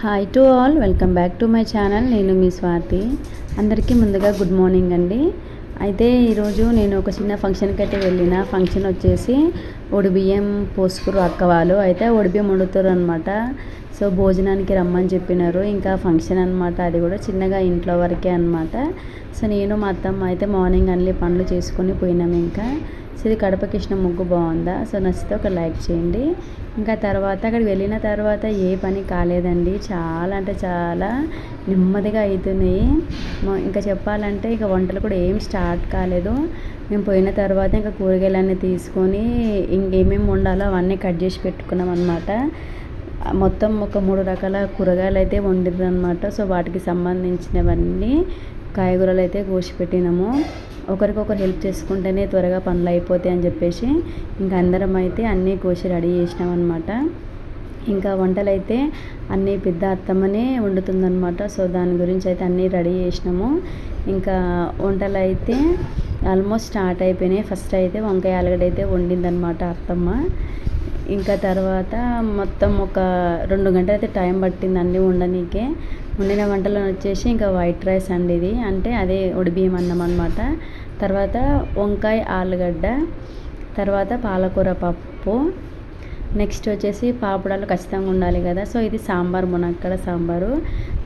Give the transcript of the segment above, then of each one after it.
Hi to all welcome back to my channel నేను మీ స్వాతి. అందరికీ ముందుగా గుడ్ మార్నింగ్ అండి. అయితే ఈరోజు నేను ఒక చిన్న ఫంక్షన్కి అయితే వెళ్ళిన. ఫంక్షన్ వచ్చేసి ఒడిబియ్యం పోసుకురు అక్క వాళ్ళు. అయితే ఒడిబియ్యం వండుతారు అనమాట సో భోజనానికి రమ్మని చెప్పినారు. ఇంకా ఫంక్షన్ అనమాట అది కూడా చిన్నగా ఇంట్లో వరకే అనమాట సో నేను మా అత్తమ్మ అయితే మార్నింగ్ అన్ని పనులు చేసుకొని పోయినాం ఇంకా. సో ఇది కడప కృష్ణ ముగ్గు బాగుందా? సో నచ్చితే ఒక లైక్ చేయండి. ఇంకా తర్వాత అక్కడికి వెళ్ళిన తర్వాత ఏ పని కాలేదండి. చాలా అంటే చాలా నెమ్మదిగా అవుతున్నాయి ఇంకా చెప్పాలంటే ఇక వంటలు కూడా ఏం స్టార్ట్ కాలేదు. మేము పోయిన తర్వాత ఇంకా కూరగాయలన్నీ తీసుకొని ఇంకేమేమి వండాలో అవన్నీ కట్ చేసి పెట్టుకున్నాం అనమాట మొత్తం ఒక మూడు రకాల కూరగాయలు అయితే వండిద్రు అనమాట సో వాటికి సంబంధించినవన్నీ కాయగూరలు అయితే కోసి పెట్టినాము ఒకరికొకరు హెల్ప్ చేసుకుంటేనే త్వరగా పనులు అయిపోతాయి అని చెప్పేసి ఇంకా అందరం అయితే అన్నీ కోసి రెడీ చేసినాం అనమాట ఇంకా వంటలు అయితే అన్నీ పెద్ద అత్తమ్మనే వండుతుందనమాట సో దాని గురించి అయితే అన్నీ రెడీ చేసినాము. ఇంకా వంటలు అయితే ఆల్మోస్ట్ స్టార్ట్ అయిపోయినాయి. ఫస్ట్ అయితే వంకాయ ఆలుగడ్డ అయితే వండిందనమాట అత్తమ్మ. ఇంకా తర్వాత మొత్తం ఒక రెండు గంటలు అయితే టైం పట్టింది అన్నీ వండనీకే. వండిన వంటలు వచ్చేసి ఇంకా వైట్ రైస్ అండి ఇది. అంటే అదే ఉడిబియ్యం అన్నం అనమాట తర్వాత వంకాయ ఆలుగడ్డ తర్వాత పాలకూర పప్పు నెక్స్ట్ వచ్చేసి పాపడాలు ఖచ్చితంగా ఉండాలి కదా. సో ఇది సాంబార్ మునక్కడ సాంబారు.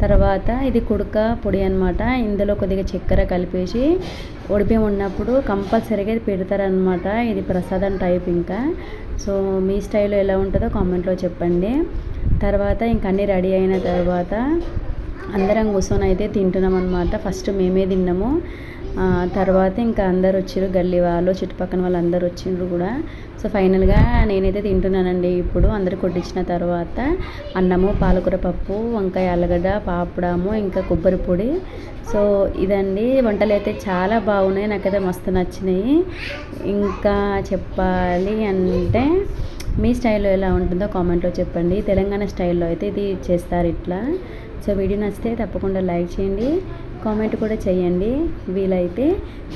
తర్వాత ఇది కుడక పొడి అనమాట ఇందులో కొద్దిగా చక్కెర కలిపేసి ఉడిపి ఉన్నప్పుడు కంపల్సరీగా ఇది పెడతారనమాట ఇది ప్రసాదం టైప్ ఇంకా. సో మీ స్టైల్లో ఎలా ఉంటుందో కామెంట్లో చెప్పండి. తర్వాత ఇంక అన్నీ రెడీ అయిన తర్వాత అందరం కూర్చొని అయితే తింటున్నాం అనమాట ఫస్ట్ మేమే తిన్నాము. తర్వాత ఇంకా అందరు వచ్చారు గల్లీ వాళ్ళు చుట్టుపక్కల వాళ్ళు అందరు వచ్చిండ్రు కూడా. సో ఫైనల్గా నేనైతే తింటున్నానండి ఇప్పుడు. అందరు కొట్టించిన తర్వాత అన్నము పాలకూర పప్పు వంకాయ ఆలుగడ్డ పాపడము ఇంకా కొబ్బరి పొడి. సో ఇదండి. వంటలు అయితే చాలా బాగున్నాయి. నాకైతే మస్తు నచ్చినాయి. ఇంకా చెప్పాలి అంటే మీ స్టైల్లో ఎలా ఉంటుందో కామెంట్లో చెప్పండి. తెలంగాణ స్టైల్లో అయితే ఇది చేస్తారు ఇట్లా. సో వీడియో నచ్చితే తప్పకుండా లైక్ చేయండి కామెంట్ కూడా చేయండి. వీలైతే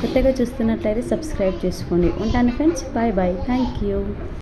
కొత్తగా చూస్తున్నట్లయితే సబ్స్క్రైబ్ చేసుకోండి. ఉంటాను friends. Bye bye. Thank you